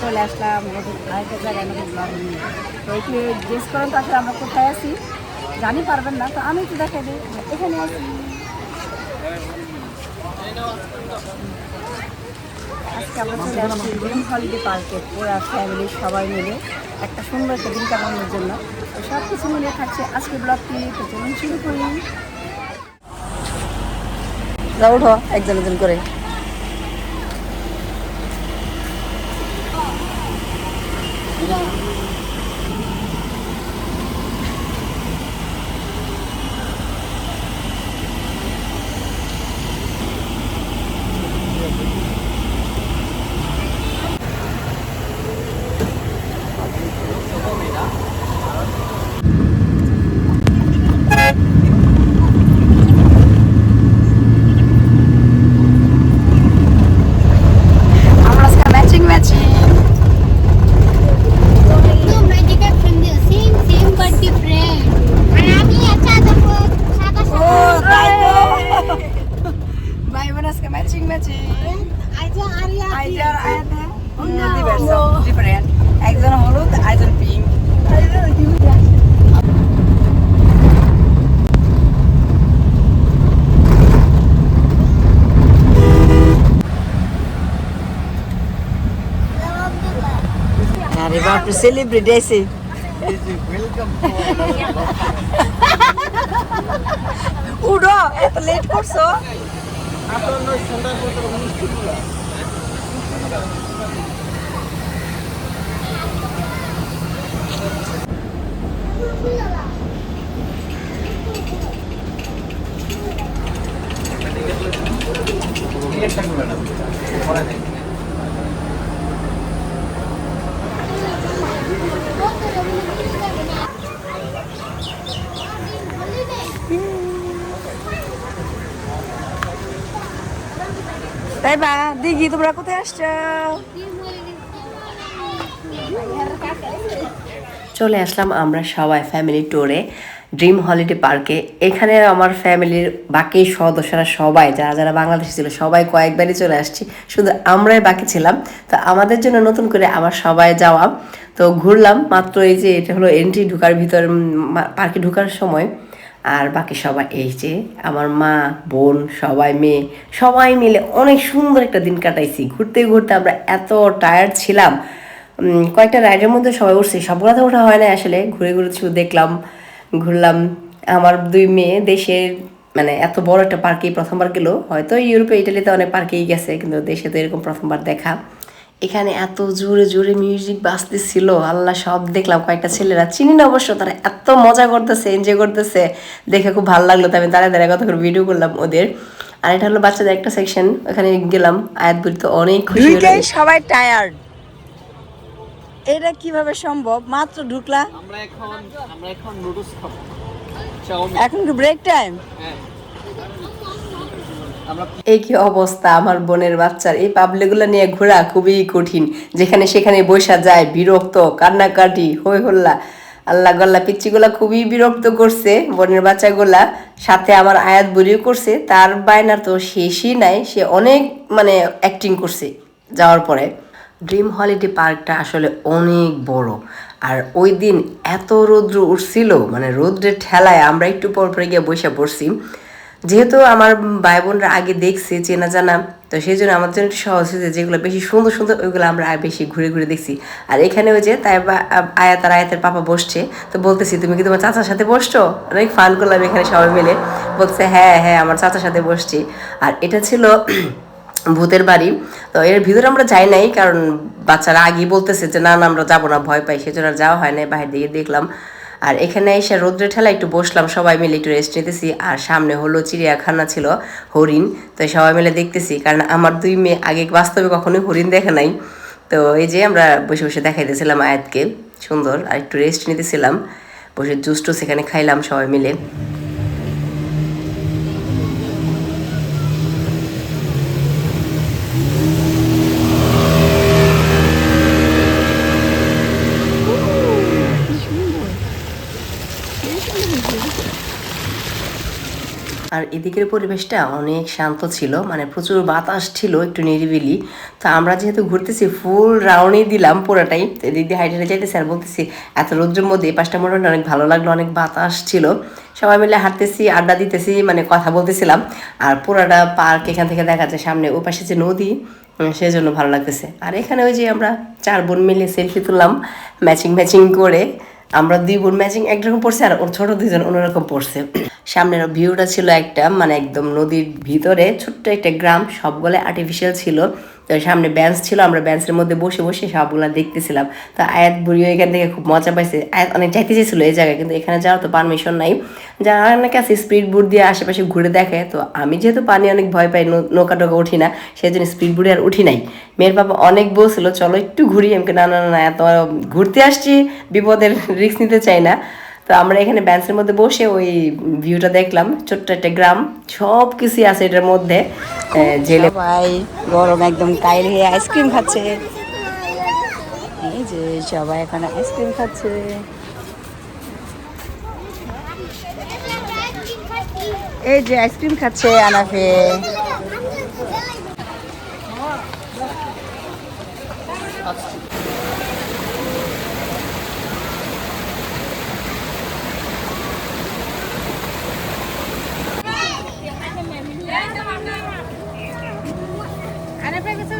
চলে আসলাম করুন আমরা কোথায় আছি জানি পারবেন না তো আমি একটু দেখাই দিই এখানে আছি আজকে আমরা চলে আসছি ড্রিম হলিডে পার্কে পুরা ফ্যামিলির সবাই মিলে একটা সুন্দর একটা দিন কাটানোর জন্য তো সব কিছু মিলে থাকছে আজকে ব্লগটি তো চলুন শুরু করি যাও, উঠো একজন একজন করে। আরে বাপ রে সেলিব্রিটি আইছে উডো এত লেট করছ? তাই বা? দিঘি, তোমরা কোথায় আসছো? চলে আসলাম আমরা সবাই ফ্যামিলি ট্যুরে ড্রিম হলিডে পার্কে এখানে আমার ফ্যামিলির বাকি সদস্যরা সবাই, যারা যারা বাংলাদেশে ছিল, সবাই কয়েকবারই চলে আসছি। শুধু আমরাই বাকি ছিলাম। তো আমাদের জন্য নতুন করে আবার সবাই যাওয়া। তো ঘুরলাম, মাত্র এই যে এটা হলো এন্ট্রি ঢুকার ভিতর পার্কে ঢুকার সময়। আর বাকি সবাই এই যে আমার মা, বোন, সবাই মেয়ে, সবাই মিলে অনেক সুন্দর একটা দিন কাটাইছি। ঘুরতে ঘুরতে আমরা এত টায়ার্ড ছিলাম। কয়েকটা রাইডের মধ্যে সবাই উঠছি সবগুলো তো ওঠা হয় না আসলে। ঘুরে ঘুরে শুধু দেখলাম, ঘুরলাম। আমার দুই মেয়ে, দেশের মানে এত বড় একটা পার্কেই প্রথমবার গেলো। হয়তো ইউরোপে, ইটালিতে অনেক পার্কেই গেছে, কিন্তু দেশে তো এরকম প্রথমবার দেখা। এখানে এত জোরে জোরে মিউজিক বাজতেছিল আল্লাহ সব দেখলাম কয়েকটা ছেলেরা চিনি না অবশ্য তারা এত মজা করতেছে এনজয় করতেছে দেখে খুব ভালো লাগল তো আমি দাঁড়ায় দাঁড়ায় কত করে ভিডিও করলাম ওদের। আর এটা হলো বাচ্চাদের একটা সেকশন ওখানে গেলাম আয়াত তো অনেক খুশি সবাই টায়ার্ড এটা কীভাবে সম্ভব? মাত্র ঢুকলা। আমরা এখন আমরা এখন নুডলস খাব। এখন কি ব্রেক টাইম হ্যাঁ। এই কি অবস্থা আমার বোনের বাচ্চার। এই পাবলিকগুলো নিয়ে ঘোরা খুবই কঠিন। যেখানে সেখানে বৈশা যায় বিরক্ত কান্নাকাটি হই হল্লা। আল্লাহ গল্লা পিচ্চিগুলা খুবই বিরক্ত করছে বোনের বাচ্চাগুলা। সাথে আমার আয়াত বুড়িও করছে তার বায়না তো শেষই নাই সে অনেক মানে অ্যাক্টিং করছে যাওয়ার পরে। ড্রিম হলিডে পার্কটা আসলে অনেক বড়। আর ওই দিন এত রৌদ্র উঠছিল মানে রৌদ্রের ঠেলায় আমরা একটু পর পরে গিয়ে বসে পড়ছি। যেহেতু আমার ভাই বোনরা আগে দেখছে, চেনা জানা, তো সেই জন্য আমার জন্য একটু সহজ হয়েছে যেগুলো বেশি সুন্দর সুন্দর ওইগুলো আমরা বেশি ঘুরে ঘুরে দেখছি। আর এখানে ওই যে তাই আয়াত আর আয়াতের পাপা বসছে, তো বলতেছি, তুমি কি তোমার চাচার সাথে বসছো? অনেক ফান করলাম এখানে সবাই মিলে। বলছে হ্যাঁ হ্যাঁ আমার চাচার সাথে বসছি। আর এটা ছিল ভূতের বাড়ি। তো এর ভিতরে আমরা যাই নাই, কারণ বাচ্চারা আগেই বলতেছে যে, না না, আমরা যাব না, ভয় পাই। সেজন্য আর যাওয়া হয় নাই, বাইরে দিয়ে দেখলাম। আর এখানে এসে রোদ্রে ঠেলা একটু বসলাম, সবাই মিলে একটু রেস্ট নিতেছি। আর সামনে হলো চিড়িয়াখানা ছিল, হরিণ। তো সবাই মিলে দেখতেছি, কারণ আমার দুই মেয়ে আগে বাস্তবে কখনোই হরিণ দেখে নাই। তো এই যে আমরা বসে বসে দেখাইতেছিলাম আয়াতকে, সুন্দর। আর একটু রেস্ট নিতেছিলাম, বসে জুস টুস এখানে খাইলাম সবাই মিলে আর এদিকের পরিবেশটা অনেক শান্ত ছিল মানে প্রচুর বাতাস ছিল একটু নিরিবিলি। তো আমরা যেহেতু ঘুরতেছি ফুল রাউন্ডই দিলাম পুরোটাই। দিয়ে হাইটে যাইতেছি আর বলতেছি এত রৌদ্রের মধ্যে এই পাশটা মোটামুটি অনেক ভালো লাগল অনেক বাতাস ছিল। সবাই মিলে হাঁটতেছি আড্ডা দিতেছি মানে কথা বলতেছিলাম। আর পুরাটা পার্ক এখান থেকে দেখা যায় সামনে ও পাশে যে নদী উম, সেজন্য ভালো লাগতেছে। আর এখানে ওই যে আমরা চার বোন মিলে সেলফি তুললাম ম্যাচিং ম্যাচিং করে। আমরা দুই বোন ম্যাচিং একরকম পড়ছে আর ওর ছোট দুইজন অন্যরকম পড়ছে সামনের ভিউটা ছিল একটা মানে একদম নদীর ভিতরে ছোট্ট একটা গ্রাম সবগুলো আর্টিফিশিয়াল ছিল। তো সামনে বেঞ্চ ছিল আমরা বেঞ্চের মধ্যে বসে বসে সবগুলো দেখতেছিলাম। তো আয়াত বুড়িও এখান থেকে খুব মজা পাইছে। আয়াত অনেক যাইতে চেয়েছিল এই জায়গায় কিন্তু এখানে যাওয়ার তো পারমিশন নাই। যারা অনেকে আছে স্পিড বোট দিয়ে আশেপাশে ঘুরে দেখে তো আমি যেহেতু পানি অনেক ভয় পাই নৌকা টোকা উঠি না সেই জন্য স্পিড বোটে আর উঠি নাই। মেয়ের বাবা অনেক বলছিল চলো একটু ঘুরি আমি বলি, না না না, না এত ঘুরতে আসছি বিপদের রিস্ক নিতে চাই না। তো আমরা এখানে ব্যান্সের মধ্যে বসে ওই ভিউটা দেখলাম, ছোট্ট একটা গ্রাম সব কিছুই আছে এটার মধ্যে। জেলে সবাই গরম একদম কাইল হয়ে আইসক্রিম খাচ্ছে। এই যে সবাই এখানে আইসক্রিম খাচ্ছে। এই যে আইসক্রিম খাচ্ছে আনাফে হ্যাঁ আমার এটা নিচে যেটা আছে এতটুকু পর্যন্ত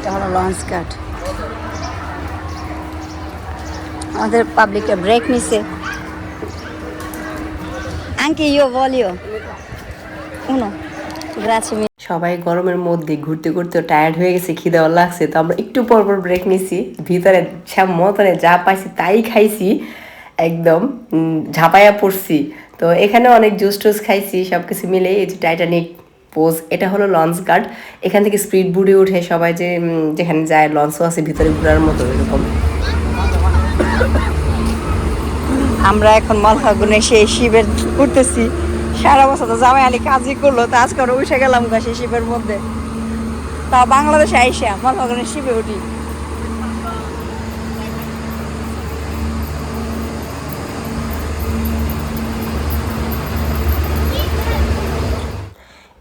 এটা হলো লঞ্চ কাট। আমাদের পাবলিকে ব্রেক নিছে। আঙ্কি ইয়ো বলিও উনো গ্রাছি সবাই গরমের মধ্যে ঘুরতে ঘুরতে টায়ার্ড হয়ে গেছে খিদেও লাগছে, তো আমরা একটু পর পর ব্রেক নিছি। ভিতরে মতনে যা পাইছি তাই খাইছি, একদম ঝাঁপাইয়া পড়ছি। তো এখানে অনেক জুস টুস খাইছি সব কিছু মিলে এই যে টাইটানিক পোজ, এটা হলো লঞ্চ গার্ড। এখান থেকে স্পিড বুড়ে উঠে সবাই যে যেখানে যায়, লঞ্চও আছে, ভিতরে ঘোরার মতো এরকম। আমরা এখন মালখাগুনে সেই শিবের উঠতেছি। সারা বছর তো জামাই আলী কাজই করল, তো আজকে আমরা উঠে গেলাম সেই শিবের মধ্যে। তা বাংলাদেশে আইসা মালখাগুনে শিবে উঠি।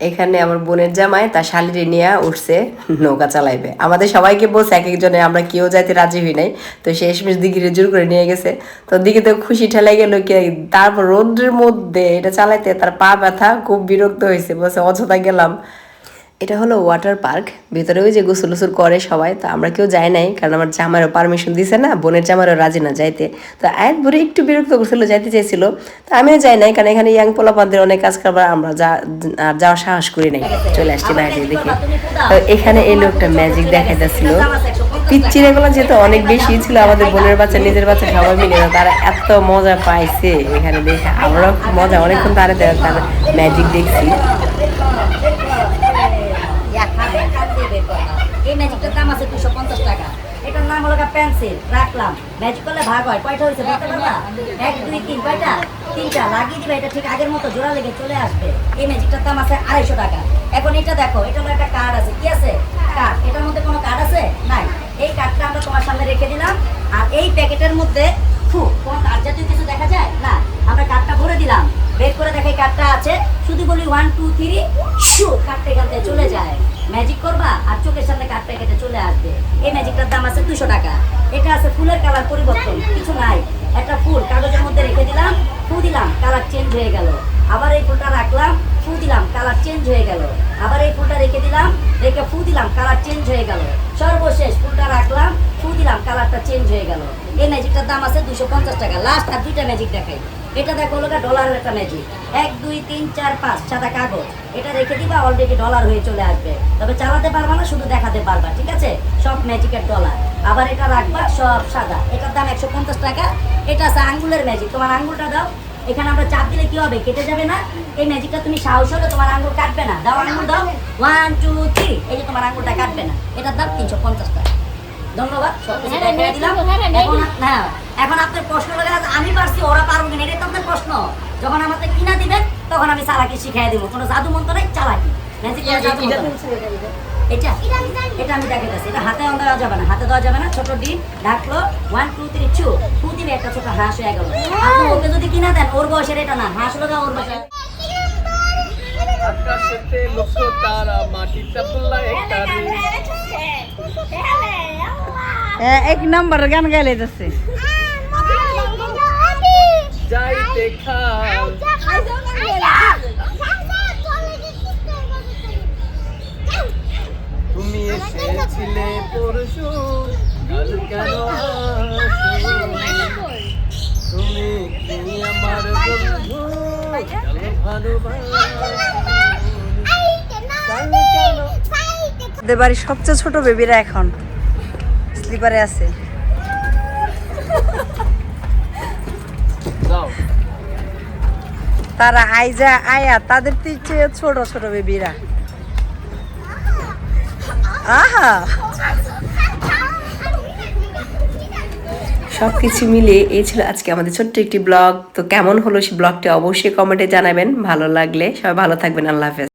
এখানে আমার বোনের জামাই, তার শালিরে নিয়ে উঠছে, নৌকা চালাইবে। আমাদের সবাইকে বলছে এক একজনে, আমরা কেউ যাইতে রাজি হই নাই। তো শেষমেশ দিঘিরে জোর করে নিয়ে গেছে। তো দিঘি তো খুশি ঠেলাই গেল কি, তারপর রোদ্রের মধ্যে এটা চালাইতে তার পা ব্যথা, খুব বিরক্ত হয়েছে বলছে, অযথা গেলাম। এটা হলো ওয়াটার পার্ক ভিতরে ওই যে গোসল গোসল করে সবাই, তো আমরা কেউ যাই নাই, কারণ আমার জামারও পারমিশন দিছে না, বোনের জামারও রাজি না যাইতে। তো আয়াত ভরে একটু বিরক্ত করছিল, যাইতে চাইছিল, তো আমিও যাই নাই, কারণ এখানে ইয়াং পোলাপানদের অনেক কাজ করবার আমরা যা, আর যাওয়ার সাহস করি নাই। চলে আসছি বাইরে দেখে। তো এখানে এই লোকটা ম্যাজিক দেখাইতেছিল। পিচ্চির এগুলো যেহেতু অনেক বেশি ছিল, আমাদের বোনের বাচ্চা, নিজের বাচ্চা সবাই মিলে তারা এত মজা পাইছে এখানে দেখে। আমরাও খুব মজা, অনেকক্ষণ তারা তার ম্যাজিক দেখছি। ম্যাজিকটার দাম আছে দুশো পঞ্চাশ টাকা। এটার নাম হলো পেন্সিল। রাখলাম। ম্যাজিক করলে ভাগ হয়। কয়টা হয়েছে বলতে পারবা? এক, দুই, তিন। কয়টা? তিনটা। লাগিয়ে দিবে। এটা ঠিক আগের মতো জোড়া লেগে চলে আসবে। এই ম্যাজিকটার দাম আছে আড়াইশো টাকা। এখন এটা দেখো, এটা হলো একটা কার্ড আছে। কি আছে? কার্ড। এটার মধ্যে কোনো কার্ড আছে? নাই। এই কার্ডটা আমরা তোমার সামনে রেখে দিলাম। আর এই প্যাকেটের মধ্যে, ফু, কোনো কার্ড জাতীয় কিছু দেখা যায়? না। আমরা কার্ডটা ভরে দিলাম। বের করে দেখে কার্ডটা আছে। শুধু বলি ওয়ান টু থ্রি শু এখান থেকে চলে যায়। ম্যাজিক করবা আর চোখের সামনে কাঠ কেটে চলে আসবে। এই ম্যাজিকটার দাম আছে দুশো টাকা। এটা আছে ফুলের কালার পরিবর্তন, কিছু নাই। একটা ফুল কাগজের মধ্যে রেখে দিলাম ফু দিলাম কালার চেঞ্জ হয়ে গেল। আবার এই ফুলটা রাখলাম ফু দিলাম কালার চেঞ্জ হয়ে গেল। আবার এই ফুলটা রেখে দিলাম, রেখে ফু দিলাম কালার চেঞ্জ হয়ে গেল। সর্বশেষ ফুলটা রাখলাম ফু দিলাম কালারটা চেঞ্জ হয়ে গেল। এই ম্যাজিকটার দাম আছে দুশো পঞ্চাশ টাকা। লাস্ট আর দুইটা ম্যাজিক দেখাই। এটা দেখো হলো ডলারের একটা ম্যাজিক এক দুই তিন চার পাঁচ সাদা কাগজ। এটা রেখে দিবা অলরেডি ডলার হয়ে চলে আসবে। তবে চালাতে পারবা না শুধু দেখাতে পারবা ঠিক আছে? সব ম্যাজিকের ডলার আবার এটা রাখবা সব সাদা। এটার দাম একশো পঞ্চাশ টাকা। এটা আছে আঙ্গুলের ম্যাজিক তোমার আঙ্গুলটা দাও। এখানে আমরা চাপ দিলে কি হবে? কেটে যাবে না। এই ম্যাজিকটা তুমি সাহস হলে তোমার আঙ্গুল কাটবে না। দাও আঙ্গুল দাও। ওয়ান টু থ্রি এই যে তোমার আঙ্গুলটা কাটবে না। এটার দাম তিনশো পঞ্চাশ টাকা। ধন্যবাদ। সব কিছু হ্যাঁ, দিলাম। এখন হ্যাঁ। এখন আপনার প্রশ্ন লাগে আমি পারছি ওরা পারব কিনা এটাই তো আপনার প্রশ্ন। যখন আমাকে কিনা দিবেন তখন আমি চালাকি শিখাই দিব। কোনো জাদু মন্ত্র নাই চালাকি। ম্যাজিক জাদু মন্ত্র নাই। এটা এটা আমি দেখাইতেছি। এটা হাতে দেওয়া যাবে না হাতে দেওয়া যাবে না ছোট ডিম ঢাকলো ওয়ান টু থ্রি চু টু দিবে একটা ছোট হাঁস হয়ে গেল। আপনি ওকে যদি কিনা দেন ওর বয়সের এটা না হাঁস লগা ওর বয়সের। আকাশেতে লক্ষ তারা মাটিতে পড়লা একটা এক নম্বর গান গাইলে যাচ্ছে। তুমি এসেছিলে পরশু কাল কেন তুমি আমার বাড়ির সবচেয়ে ছোট বেবিরা এখন। স্লিপারে আছে। তারা আইজা, আয়া, তাদের চেয়ে ছোট ছোট বেবিরা। আহা! সব কিছু মিলে এই ছিল আজকে আমাদের ছোট্ট একটি ব্লগ। তো কেমন হলো সেই ব্লগটি অবশ্যই কমেন্টে জানাবেন। ভালো লাগলে সবাই ভালো থাকবেন। আল্লাহ হাফেজ।